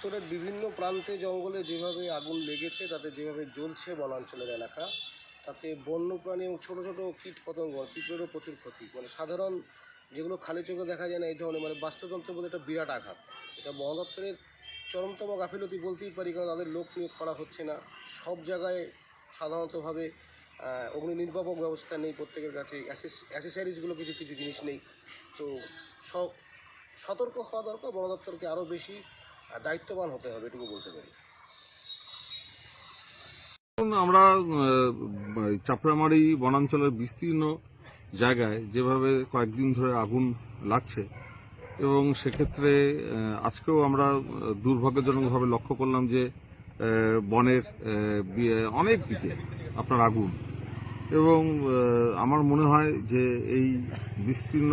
উত্তরের বিভিন্ন প্রান্তে জঙ্গলে যেভাবে আগুন লেগেছে, তাতে যেভাবে জ্বলছে বনাঞ্চলের এলাকা, তাতে বন্যপ্রাণী এবং ছোটো ছোটো কীট পতঙ্গ পিঁপড়েরও প্রচুর ক্ষতি। মানে সাধারণ যেগুলো খালি চোখে দেখা যায় না, এই ধরনের মানে বাস্তুতন্ত্রের মধ্যে একটা বিরাট আঘাত। এটা বন দপ্তরের চরমতম গাফিলতি বলতেই পারি, কারণ তাদের লোক নিয়োগ করা হচ্ছে না। সব জায়গায় সাধারণতভাবে অগ্নি নির্বাপক ব্যবস্থা নেই প্রত্যেকের কাছে অ্যাসেসারিজগুলো কিছু কিছু জিনিস নেই। তো সব সতর্ক হওয়া দরকার বন দপ্তরকে আরও বেশি দায়িত্ববান হতে হবে, এটুকু বলতে পারি। আমরা চাপড়ামারি বনাঞ্চলের বিস্তীর্ণ জায়গায় যেভাবে কয়েকদিন ধরে আগুন লাগছে এবং সেক্ষেত্রে আজকেও আমরা দুর্ভাগ্যজনকভাবে লক্ষ্য করলাম যে বনের অনেক দিকে আপনার আগুন। এবং আমার মনে হয় যে এই বিস্তীর্ণ